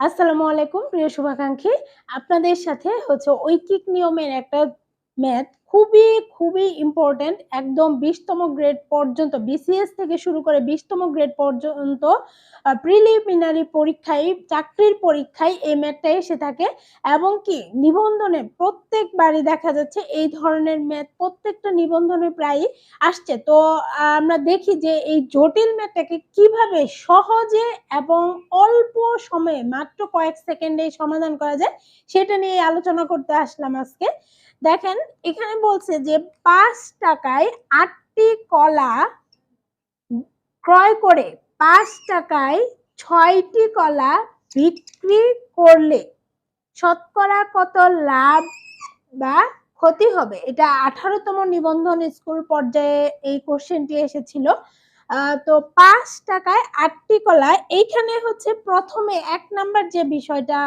আসসালামু আলাইকুম প্রিয় শুভাকাঙ্ক্ষী। আপনাদের সাথে হচ্ছে ঐকিক নিয়মের একটা ম্যাথ খুবই খুবই ইম্পর্টেন্ট একদম বিশতম গ্রেড পর্যন্ত বিসিএস থেকে শুরু করে বিশতম গ্রেড পর্যন্ত প্রিলিমিনারি পরীক্ষায়, চাকরির পরীক্ষায় এই ম্যাথটা এসে থাকে। এবং কি, নিবন্ধনে প্রত্যেকবারই দেখা যাচ্ছে এই ধরনের ম্যাথ প্রত্যেকটা নিবন্ধনে প্রায় আসছে। তো, আমরা দেখি যে এই জটিল ম্যাথটাকে কীভাবে সহজে এবং অল্প সময়ে, মাত্র কয়েক সেকেন্ডে সমাধান করা যায়, সেটা নিয়ে আলোচনা করতে আসলাম আজকে। দেখেন, এখানে বলছে যে পাঁচ টাকায় আটটি কলা ক্রয় করে পাঁচ টাকায় ছয়টি কলা বিক্রি করলে শতকরা কত লাভ বা ক্ষতি হবে? এটা আঠারোতম নিবন্ধন স্কুল পর্যায়ে এই কোশ্চেনটি এসেছিল। তো পাঁচ টাকায় আটটি কলা, এইখানে হচ্ছে প্রথমে এক নাম্বার যে বিষয়টা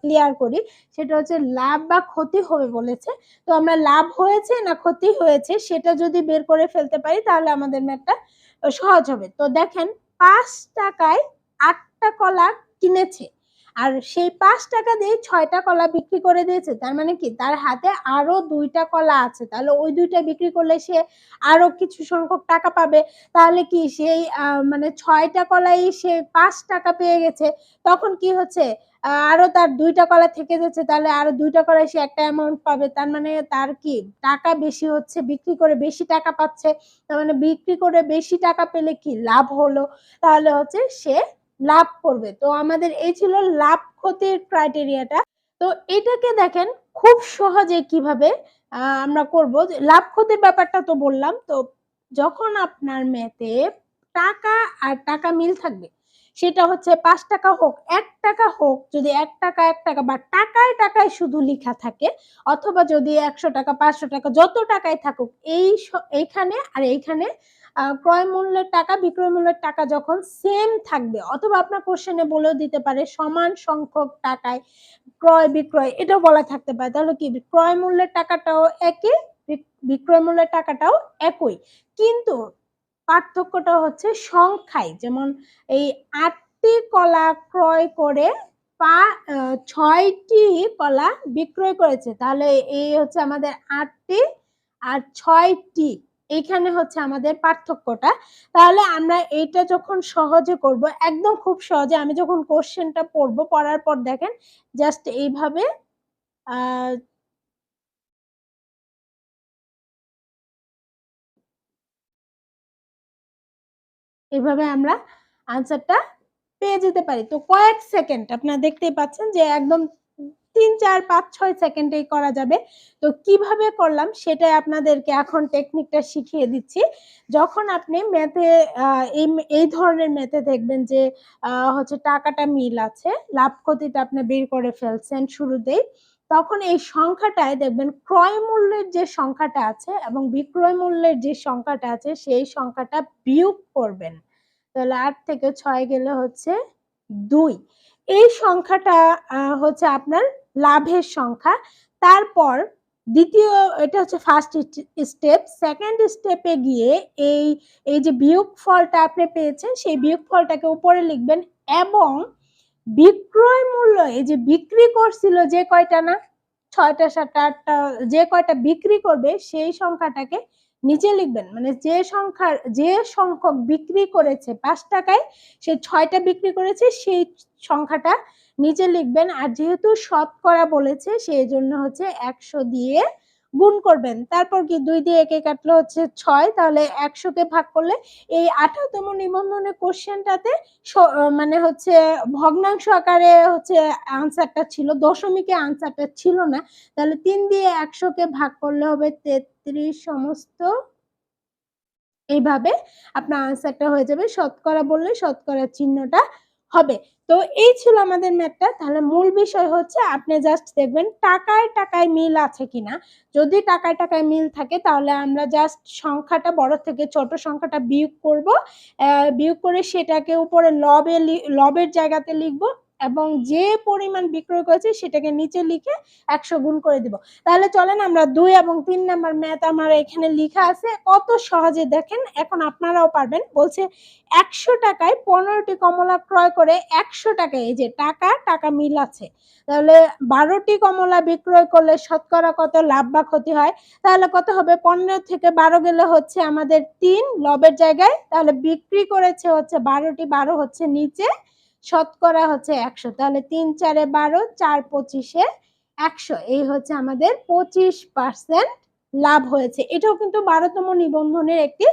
ক্লিয়ার করি, সেটা হচ্ছে লাভ বা ক্ষতি হবে বলেছে। তো আমরা লাভ হয়েছে না ক্ষতি হয়েছে, সেটা যদি বের করে ফেলতে পারি, তাহলে আমাদের ম্যাথটা সহজ হবে। তো দেখেন, পাঁচ টাকায় আটটা কলা কিনেছে। আর সেই পাঁচ টাকা দিয়ে ছয়টা কলা বিক্রি করে দিয়েছে, তার মানে কি? তার হাতে আরও দুইটা কলা আছে, তাহলে ওই দুইটা বিক্রি করলে সে আরও কিছু সংখ্যক টাকা পাবে। তাহলে কি সেই মানে ছয়টা কলাই সে পাঁচ টাকা পেয়ে গেছে, তখন কি হচ্ছে? আরও তার দুইটা কলা থেকে যাচ্ছে, তাহলে আরও দুইটা কলায় সে একটা অ্যামাউন্ট পাবে, তার মানে তার কি? টাকা বেশি হচ্ছে, বিক্রি করে বেশি টাকা পাচ্ছে, তার মানে বিক্রি করে বেশি টাকা পেলে কি লাভ হলো? তাহলে হচ্ছে সে লাভ করবে। তো আমাদের এই ছিল লাভ ক্ষতির ক্রাইটেরিয়াটা তো এটাকে দেখেন খুব সহজে কীভাবে আমরা করব লাভ ক্ষতির ব্যাপারটা তো বললাম। তো যখন আপনার মেতে টাকা আর টাকা মিল থাকবে সেটা হচ্ছে পাঁচ টাকা হোক, এক টাকা হোক, যদি এক টাকা এক টাকা বা টাকায় টাকায় শুধু লেখা থাকে, অথবা যদি একশো টাকা, পাঁচশো টাকা, যত টাকায় থাকুক, এই এইখানে আর এইখানে ক্রয় মূল্যের টাকা, বিক্রয় মূল্যের টাকা যখন সেম থাকবে, অথবা আপনার কোশ্চেনে বলেও দিতে পারে, সমান সংখ্যক টাকায় ক্রয়, বিক্রয়, এটাও বলা থাকতে পারে। তাহলে কি, ক্রয় মূল্যের টাকাটাও একই, বিক্রয় মূল্যের টাকাটাও একই। কিন্তু পার্থক্যটা হচ্ছে সংখ্যায় যেমন এই আটটি কলা ক্রয় করে পা ছয়টি কলা বিক্রয় করেছে, তাহলে এই হচ্ছে আমাদের আটটি আর ছয়টি। এইখানে হচ্ছে আমাদের পার্থক্যটা। তাহলে আমরা এইটা যখন সহজে করব, একদম খুব সহজে, আমি যখন কোশ্চেনটা পড়ব, পড়ার পর দেখেন জাস্ট এইভাবে এভাবে আমরা আনসারটা পেয়ে যেতে পারি। তো কয়েক সেকেন্ড আপনারা দেখতেই পাচ্ছেন যে একদম তিন, চার, পাঁচ, ছয় সেকেন্ডেই করা যাবে। তো কীভাবে করলাম সেটাই আপনাদেরকে এখন টেকনিকটা শিখিয়ে দিচ্ছি। যখন আপনি ম্যাথে এই এই ধরনের ম্যাথে দেখবেন যে হচ্ছে টাকাটা মিল আছে, লাভ ক্ষতিটা আপনি বের করে ফেলছেন শুরুতেই, তখন এই সংখ্যাটায় দেখবেন ক্রয় মূল্যের যে সংখ্যাটা আছে এবং বিক্রয় মূল্যের যে সংখ্যাটা আছে, সেই সংখ্যাটা বিয়োগ করবেন। তাহলে আট থেকে ছয় গেলে হচ্ছে দুই। এই সংখ্যাটা হচ্ছে আপনার লাভের সংখ্যা। তারপর দ্বিতীয়, এটা হচ্ছে ফার্স্ট স্টেপ সেকেন্ড স্টেপে গিয়ে এই এই যে বিয়োগ ফলটা আপনি পেয়েছেন, সেই বিয়োগ ফলটাকে উপরে লিখবেন এবং বিক্রয় মূল্য, এই যে বিক্রি করছিল যে কয়টা না? ছয়টা, সাতটা, আটটা, যে কয়টা বিক্রি করবে, সেই সংখ্যাটাকে নিচে লিখবেন। মানে যে সংখ্যার, যে সংখ্যক বিক্রি করেছে পাঁচ টাকায়, সে ছয়টা বিক্রি করেছে, সেই সংখ্যাটা নিচে লিখবেন। আর যেহেতু শতকরা বলেছে সেই জন্য হচ্ছে একশো দিয়ে গুণ করবেন। তারপর কি দুই দিয়ে একে কাটলে হচ্ছে ছয়, তাহলে একশোকে ভাগ করলে এই আঠারোতম নিবন্ধনের কোশ্চেনটাতে মানে হচ্ছে ভগ্নাংশ আকারে হচ্ছে আনসারটা ছিল, দশমিকে আনসারটা ছিল না। তাহলে তিন দিয়ে একশোকে ভাগ করলে হবে তেত্রিশ সমস্ত এইভাবে আপনার আনসারটা হয়ে যাবে। শতকরা বললে শতকরা চিহ্নটা হবে। তো এই ছিল আমাদের ম্যাথটা তাহলে মূল বিষয় হচ্ছে আপনি জাস্ট দেখবেন টাকায় টাকায় মিল আছে কিনা। যদি টাকায় টাকায় মিল থাকে তাহলে আমরা জাস্ট সংখ্যাটা বড় থেকে ছোট সংখ্যাটা বিয়োগ করব। বিয়োগ করে সেটাকে উপরে লবে লবের জায়গাতে লিখব। এবং যে পরিমাণ বিক্রয় করেছি সেটাকে নিচে লিখে একশো গুণ করে দিব। তাহলে চলেন আমরা দুই এবং তিন নাম্বার ম্যাথ আমার এখানে লিখা আছে। কত সহজে দেখেন, এখন আপনারাও পারবেন। বলছে একশো টাকায় পনেরোটি কমলা ক্রয় করে একশো টাকায়, এই যে টাকা টাকা মিল আছে। তাহলে বারোটি কমলা বিক্রয় করলে শতকরা কত? লাভ বা ক্ষতি হয়? তাহলে কত হবে? পনেরো থেকে বারো গেলে হচ্ছে আমাদের তিন, লবের জায়গায়। তাহলে বিক্রি করেছে হচ্ছে বারোটি, বারো হচ্ছে নিচে। শতকরা হচ্ছে একশো। তাহলে তিন চারে বারো, চার পঁচিশে একশো। এই হচ্ছে আমাদের পঁচিশ পার্সেন্ট লাভ হয়েছে। এটাও কিন্তু বারোতম নিবন্ধনের একটি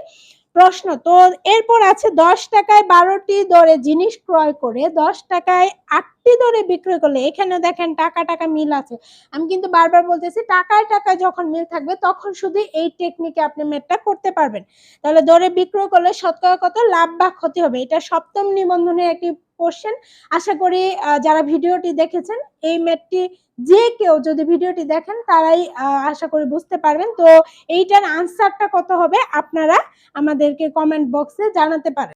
প্রশ্ন। তো এরপর আছে দশ টাকায় বারোটি দরে জিনিস ক্রয় করে দশ টাকায় আটটি দরে বিক্রয় করলে এখানে দেখেন টাকা টাকা মিল আছে। আমি কিন্তু বারবার বলতেছি, টাকায় টাকায় যখন মিল থাকবে, তখন শুধু এই টেকনিকে আপনি মেটটা করতে পারবেন। তাহলে দরে বিক্রয় করলে শতকরা কত? লাভ বা ক্ষতি হবে। এটা সপ্তম নিবন্ধনের একটি কোশ্চেন আশা করি যারা ভিডিওটি দেখেছেন, এই ম্যাটটি যে কেউ যদি ভিডিওটি দেখেন, তারাই আশা করি বুঝতে পারবেন। তো এইটার আনসারটা কত হবে, আপনারা আমাদেরকে কমেন্ট বক্সে জানাতে পারেন।